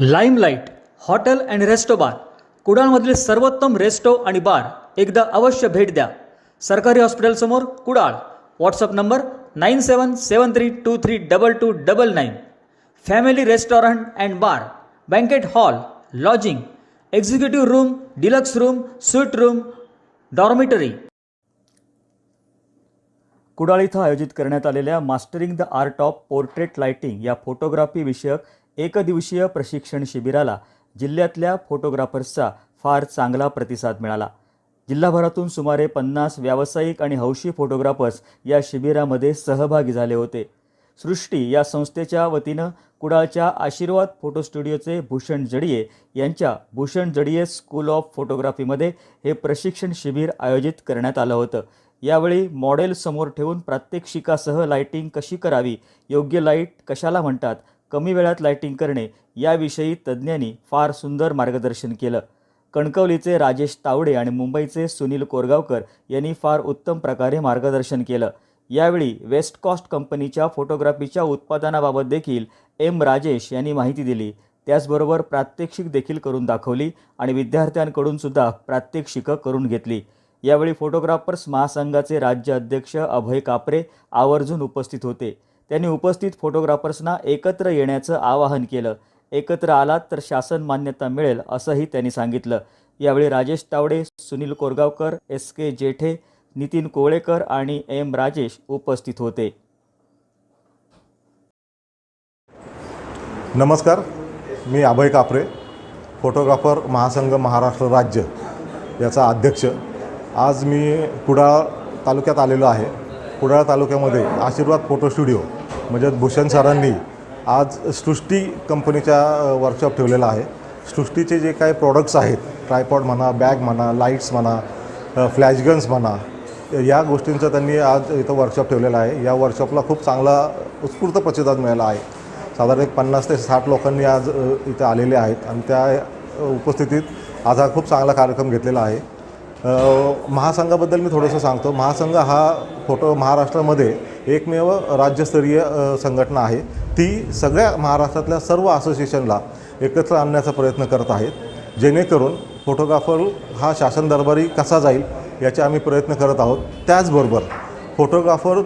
Limelight hotel and resto bar. कुडाळमधील सर्वोत्तम resto आणि bar एकदा अवश्य भेट द्या. सरकारी हॉस्पिटलसमोर Kudal. WhatsApp number nine seven seven three two three double two double nine. Family restaurant and bar banquet hall lodging executive room deluxe room suite room dormitory. Kudal इथं आयोजित करण्यात आलेल्या mastering the art of portrait lighting या photography विषयक एकदिवसीय प्रशिक्षण शिबिराला जिल्ह्यातल्या फोटोग्राफर्सचा फार चांगला प्रतिसाद मिळाला. जिल्हाभरातून सुमारे पन्नास व्यावसायिक आणि हौशी फोटोग्राफर्स या शिबिरामध्ये सहभागी झाले होते. सृष्टी या संस्थेच्या वतीनं कुडाळच्या आशीर्वाद फोटो स्टुडिओचे भूषण जडिये यांच्या भूषण जडिये स्कूल ऑफ फोटोग्राफीमध्ये हे प्रशिक्षण शिबिर आयोजित करण्यात आलं होतं. यावेळी मॉडेल समोर ठेवून प्रात्यक्षिकासह लाइटिंग कशी करावी योग्य लाइट कशाला म्हणतात कमी वेळात लायटिंग करणे याविषयी तज्ज्ञांनी फार सुंदर मार्गदर्शन केलं. कणकवलीचे राजेश तावडे आणि मुंबईचे सुनील कोरगावकर यांनी फार उत्तम प्रकारे मार्गदर्शन केलं. यावेळी वेस्ट कॉस्ट कंपनीच्या फोटोग्राफीच्या उत्पादनाबाबत देखील एम राजेश यांनी माहिती दिली. त्याचबरोबर प्रात्यक्षिक देखील करून दाखवली आणि विद्यार्थ्यांकडून सुद्धा प्रात्यक्षिकं करून घेतली. यावेळी फोटोग्राफर्स महासंघाचे राज्य अध्यक्ष अभय कापरे आवर्जून उपस्थित होते. त्यांनी उपस्थित फोटोग्राफर्सना एकत्र येण्याचं आवाहन केलं. एकत्र आलात तर शासन मान्यता मिळेल असंही त्यांनी सांगितलं. यावेळी राजेश तावडे सुनील कोरगावकर एस के जेठे नितीन कोवळेकर आणि एम राजेश उपस्थित होते. नमस्कार मी अभय कापरे फोटोग्राफर महासंघ महाराष्ट्र राज्य याचा अध्यक्ष. आज मी कुडाळ तालुक्यात आलेलो आहे. कुडाळ तालुक्यामध्ये आशीर्वाद फोटो स्टुडिओ म्हणजे भूषण सरांनी आज सृष्टी कंपनीच्या वर्कशॉप ठेवलेला आहे. सृष्टीचे जे काही प्रॉडक्ट्स आहेत ट्रायपॉड म्हणा बॅग म्हणा लाईट्स म्हणा फ्लॅशगन्स म्हणा या गोष्टींचं त्यांनी आज इथं वर्कशॉप ठेवलेला आहे. या वर्कशॉपला खूप चांगला उत्स्फूर्त प्रतिसाद मिळाला आहे. साधारण एक पन्नास ते साठ लोकांनी आज इथं आलेले आहेत आणि त्या उपस्थितीत आज हा खूप चांगला कार्यक्रम घेतलेला आहे. महासंघाबद्दल मी थोडंसं सांगतो. महासंघ हा फोटो महाराष्ट्रामध्ये एकमेव राज्यस्तरीय संघटना आहे. ती सगळ्या महाराष्ट्रातल्या सर्व असोसिएशनला एकत्र आणण्याचा प्रयत्न करत आहेत. जेणेकरून फोटोग्राफर हा शासन दरबारी कसा जाईल याचे आम्ही प्रयत्न करत आहोत. त्याचबरोबर फोटोग्राफर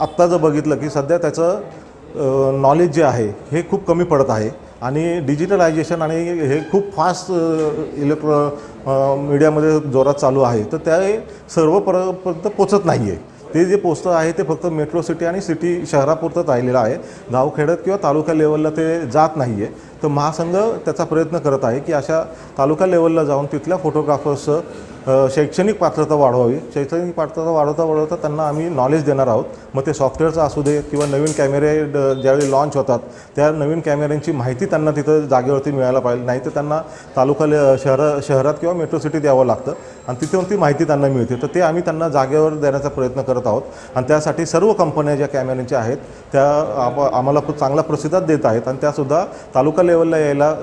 आत्ता जर बघितलं की सध्या त्याचं नॉलेज जे आहे हे खूप कमी पडत आहे. आणि डिजिटलायझेशन आणि हे खूप फास्ट इलेक्ट्रो मीडियामध्ये जोरात चालू आहे. तर त्या सर्व परपर्यंत पोचत नाही आहे ते जे पोचतं आहे ते फक्त मेट्रो सिटी आणि सिटी शहरापुरतंच राहिलेलं आहे. गावखेड्यात किंवा तालुका लेवलला ते जात नाही आहे तर महासंघ त्याचा प्रयत्न करत आहे की अशा तालुका लेवलला जाऊन तिथल्या फोटोग्राफर्सचं शैक्षणिक पात्रता वाढवावी. शैक्षणिक पात्रता वाढवता वाढवता त्यांना आम्ही नॉलेज देणार आहोत. मग ते सॉफ्टवेअरचं असू दे किंवा नवीन कॅमेरे ज्यावेळी लॉन्च होतात त्या नवीन कॅमेऱ्यांची माहिती त्यांना तिथं जागेवरती मिळायला पाहिजे. नाही तर त्यांना तालुका ले शहर शहरात किंवा मेट्रो सिटीत यावं लागतं आणि तिथून ती माहिती त्यांना मिळते. तर ते आम्ही त्यांना जागेवर देण्याचा प्रयत्न करत आहोत. आणि त्यासाठी सर्व कंपन्या ज्या कॅमेऱ्यांच्या आहेत त्या आप आम्हाला खूप चांगला प्रतिसाद देत आहेत आणि त्यासुद्धा तालुका लेवलला यायला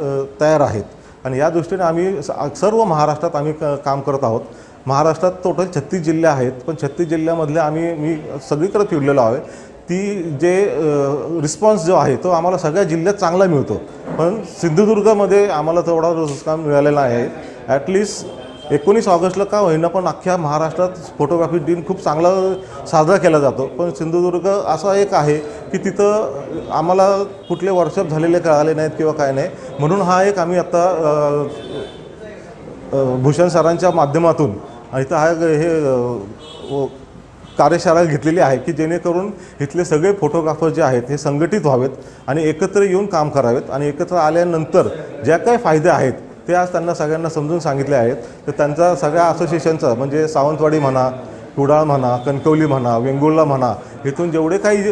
तयार आहेत. आणि या दृष्टीने आम्ही स- सर्व महाराष्ट्रात आम्ही क- काम करत आहोत. महाराष्ट्रात टोटल छत्तीस जिल्हे आहेत पण छत्तीस जिल्ह्यामधले आम्ही मी सगळीकडे फिरलेलो आहे. ती जे रिस्पॉन्स जो आहे तो आम्हाला सगळ्या जिल्ह्यात चांगला मिळतो. पण सिंधुदुर्गमध्ये आम्हाला तेवढा रोजगार मिळालेला आहे ॲटलिस्ट एकोणीस ऑगस्टला का होईना पण अख्ख्या महाराष्ट्रात फोटोग्राफी दिन खूप चांगला साजरा केला जातो. पण सिंधुदुर्ग असा एक आहे की तिथं आम्हाला कुठले वर्कशॉप झालेले कळाले नाहीत किंवा काय नाही. म्हणून हा एक आम्ही आत्ता भूषण सरांच्या माध्यमातून इथं हा हे कार्यशाळा घेतलेली आहे की जेणेकरून इथले सगळे फोटोग्राफर जे आहेत हे संघटित व्हावेत आणि एकत्र येऊन काम करावेत आणि एकत्र आल्यानंतर ज्या काही फायदे आहेत ते आज त्यांना सगळ्यांना समजून सांगितले आहेत. तर त्यांचा सगळ्या असोसिएशनचा म्हणजे सावंतवाडी म्हणा कुडाळ म्हणा कणकवली म्हणा वेंगुर्ला म्हणा इथून जेवढे काही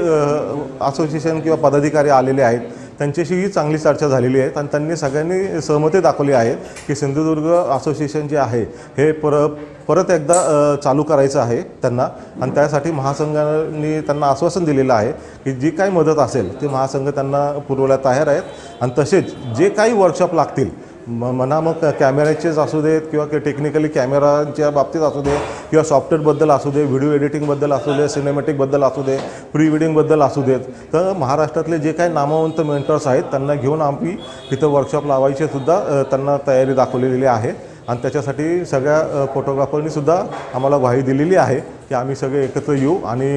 असोसिएशन किंवा पदाधिकारी आलेले आहेत त्यांच्याशीही चांगली चर्चा झालेली आहे. आणि त्यांनी सगळ्यांनी सहमती दाखवली आहे की सिंधुदुर्ग असोसिएशन जे आहे हे पर परत एकदा चालू करायचं आहे त्यांना. आणि त्यासाठी महासंघाने त्यांना आश्वासन दिलेलं आहे की जी काही मदत असेल ती महासंघ त्यांना पुरवायला तयार आहेत. आणि तसेच जे काही वर्कशॉप लागतील म म्हणा मग कॅमेऱ्याचेच असू देत किंवा टेक्निकली कॅमेराच्या बाबतीत असू दे किंवा सॉफ्टवेअरबद्दल असू दे व्हिडिओ एडिटिंगबद्दल असू दे सिनेमॅटिकबद्दल असू दे प्री वेडिंगबद्दल असू देत. तर महाराष्ट्रातले जे काही नामवंत मेंटर्स आहेत त्यांना घेऊन आम्ही इथं वर्कशॉप लावायचे सुद्धा त्यांना तयारी दाखवलेली आहे. आणि त्याच्यासाठी सगळ्या फोटोग्राफरनीसुद्धा आम्हाला ग्वाही दिलेली आहे की आम्ही सगळे एकत्र येऊ आणि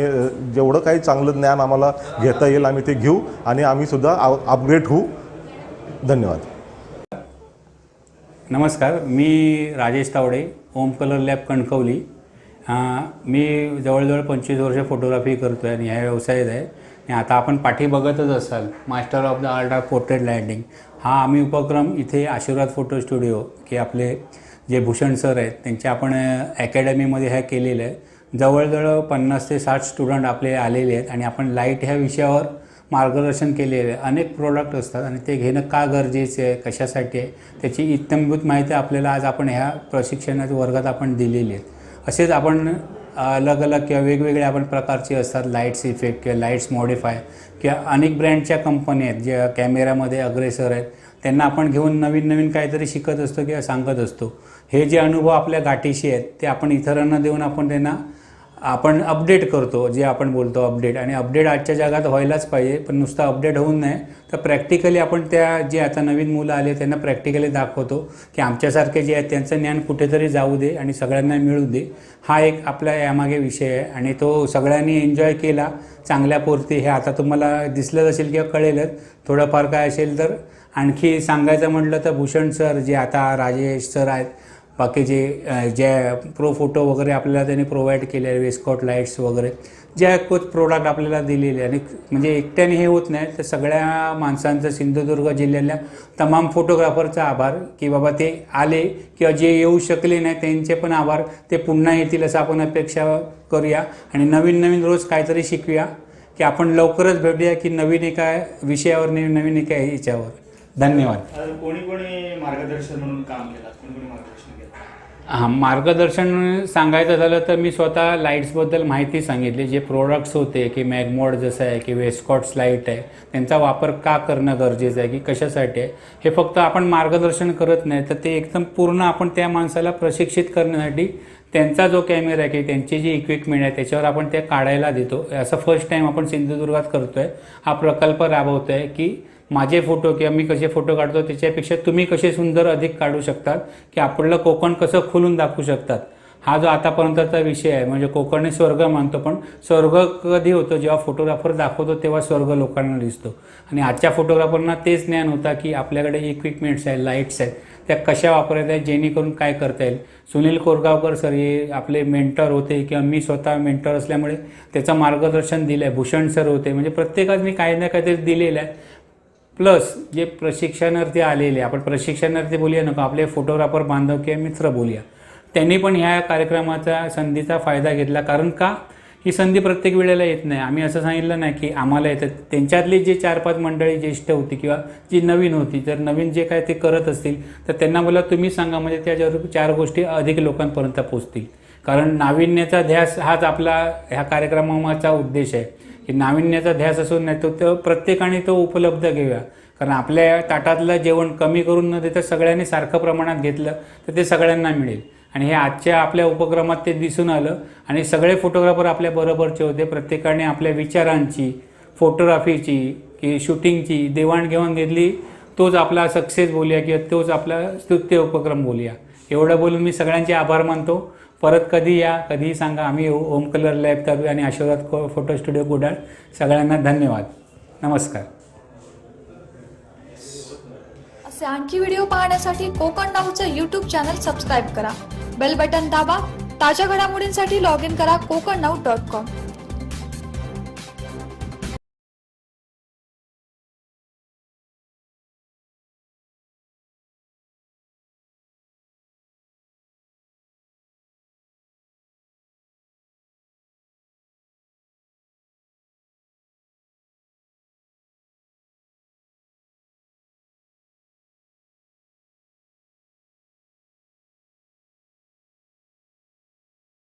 जेवढं काही चांगलं ज्ञान आम्हाला घेता येईल आम्ही ते घेऊ आणि आम्हीसुद्धा अपग्रेड होऊ. धन्यवाद. नमस्कार मी राजेश तावडे ओम कलर लॅब कणकवली. मी जवळजवळ पंचवीस वर्ष फोटोग्राफी करतो आहे आणि ह्या व्यवसायात आहे. आणि आता आपण पाठी बघतच असाल master of the art of portrait lighting हा आम्ही उपक्रम इथे आशीर्वाद फोटो स्टुडिओ की आपले जे भूषण सर आहेत त्यांच्या आपण अकॅडमीमध्ये ह्या केलेलं आहे. जवळजवळ पन्नास ते साठ स्टुडंट आपले आलेले आहेत आणि आपण लाइट ह्या विषयावर मार्गदर्शन केलेले अनेक प्रोडक्ट असतात आणि ते घेणं का गरजेचे आहे कशासाठी आहे त्याची इत्यंभूत माहिती आपल्याला आज आपण ह्या प्रशिक्षणाच्या वर्गात आपण दिलेली आहेत. असेच आपण अलग अलग किंवा वेगवेगळे आपण प्रकारचे असतात लाईट्स इफेक्ट किंवा लाईट्स मॉडिफाय किंवा अनेक ब्रँडच्या कंपनी आहेत ज्या कॅमेऱ्यामध्ये अग्रेसर आहेत त्यांना आपण घेऊन नवीन नवीन काहीतरी शिकत असतो किंवा सांगत असतो. हे जे अनुभव आपल्या गाठीशी आहेत ते आपण इतरांना देऊन आपण त्यांना आपण अपडेट करतो जे आपण बोलतो अपडेट आणि अपडेट आजच्या जगात व्हायलाच पाहिजे पण नुसतं अपडेट होऊन नाही. तर प्रॅक्टिकली आपण त्या जे आता नवीन मुलं आले त्यांना प्रॅक्टिकली दाखवतो की आमच्यासारखे जे आहेत त्यांचं ज्ञान कुठेतरी जाऊ दे आणि सगळ्यांना मिळू दे. हा एक आपला यामागे विषय आहे. आणि तो सगळ्यांनी एन्जॉय केला चांगल्यापुरती हे आता तुम्हाला दिसलंच असेल किंवा कळेलच. थोडंफार काय असेल तर आणखी सांगायचं म्हटलं तर भूषण सर जे आता राजेश सर आहेत बाकीचे जे ज्या प्रो फोटो वगैरे आपल्याला त्यांनी प्रोव्हाइड केले आहे वेस्कॉट लाईट्स वगैरे ज्या कुछ प्रोडक्ट आपल्याला दिलेले आणि म्हणजे एकट्याने हे होत नाही तर सगळ्या माणसांचं सिंधुदुर्ग जिल्ह्यातल्या तमाम फोटोग्राफरचा आभार की बाबा ते आले किंवा जे येऊ शकले नाही त्यांचे पण आभार. ते पुन्हा येतील असं आपण अपेक्षा करूया. आणि नवीन नवीन रोज काहीतरी शिकूया की आपण लवकरच भेटूया की नवीन एका विषयावर नवीन नवीन एका ह्याच्यावर. धन्यवाद. कोणी कोणी मार्गदर्शन म्हणून काम केलं? कोणी कोणी मार्गदर्शन केलं? हां मार्गदर्शन सांगायचं झालं तर मी स्वतः लाईट्सबद्दल माहिती सांगितली. जे प्रोडक्ट्स होते की मॅगमोड जसं आहे की वेस्कॉट्स लाइट आहे त्यांचा वापर का करणं गरजेचं आहे की कशासाठी आहे हे फक्त आपण मार्गदर्शन करत नाही. तर ते एकदम पूर्ण आपण त्या माणसाला प्रशिक्षित करण्यासाठी त्यांचा जो कॅमेरा आहे की त्यांची जी इक्विपमेंट आहे त्याच्यावर आपण ते काढायला देतो. असं फर्स्ट टाईम आपण सिंधुदुर्गात करतो आहे हा प्रकल्प राबवतो आहे की माझे फोटो किंवा मी कसे फोटो काढतो त्याच्यापेक्षा तुम्ही कसे सुंदर अधिक काढू शकतात की आपलं कोकण कसं खुलून दाखवू शकतात. हा जो आतापर्यंतचा विषय आहे म्हणजे कोकणने स्वर्ग मानतो पण स्वर्ग कधी होतो जेव्हा फोटोग्राफर दाखवतो तेव्हा स्वर्ग लोकांना दिसतो. आणि आजच्या फोटोग्राफरना तेच ज्ञान होता की आपल्याकडे इक्विपमेंट्स आहेत लाईट्स आहेत त्या कशा वापरायच्या आहेत जेणेकरून काय करता येईल. सुनील कोरगावकर सर हे आपले मेंटर होते किंवा मी स्वतः मेंटर असल्यामुळे त्याचं मार्गदर्शन दिलं आहे भूषण सर होते म्हणजे प्रत्येकाने मी काही ना काहीतरी दिलेलं आहे. प्लस जे प्रशिक्षणार्थी आलेले आपण प्रशिक्षणार्थी बोलूया नको आपले फोटोग्राफर बांधव किंवा मित्र बोलूया. त्यांनी पण ह्या कार्यक्रमाचा संधीचा फायदा घेतला. कारण का? ही संधी प्रत्येक वेळेला येत नाही. आम्ही असं सांगितलं नाही की आम्हाला येतं. त्यांच्यातली जे चार पाच मंडळी ज्येष्ठ होती किंवा जी नवीन होती तर नवीन जे काय ते करत असतील तर त्यांना मला तुम्ही सांगा. म्हणजे त्या चार गोष्टी अधिक लोकांपर्यंत पोचतील कारण नाविन्याचा ध्यास हाच आपला ह्या कार्यक्रमाचा उद्देश आहे. की नाविन्याचा ध्यास असून नाही तो तर प्रत्येकाने तो उपलब्ध घेऊया. कारण आपल्या ताटातलं जेवण कमी करून न देता सगळ्यांनी सारखं प्रमाणात घेतलं तर ते सगळ्यांना मिळेल. आणि हे आजच्या आपल्या उपक्रमात ते दिसून आलं. आणि सगळे फोटोग्राफर आपल्या बरोबरचे होते. प्रत्येकाने आपल्या विचारांची फोटोग्राफीची की शूटिंगची देवाणघेवाण घेतली तोच आपला सक्सेस बोलूया किंवा तोच आपला स्तुत्य उपक्रम बोलूया. एवढं बोलून मी सगळ्यांचे आभार मानतो. परत कधी या कधीही सांगा. आम्ही ओम कलर लॅब करू आणि आशीर्वाद फोटो स्टुडिओ कुडाळ सगळ्यांना धन्यवाद. नमस्कार. असे आणखी व्हिडिओ पाहण्यासाठी कोकण नाऊचं यूट्यूब चॅनल सबस्क्राईब करा. बेल बटन दाबा. ताज्या घडामोडींसाठी लॉग इन करा कोकण नाऊ डॉट कॉम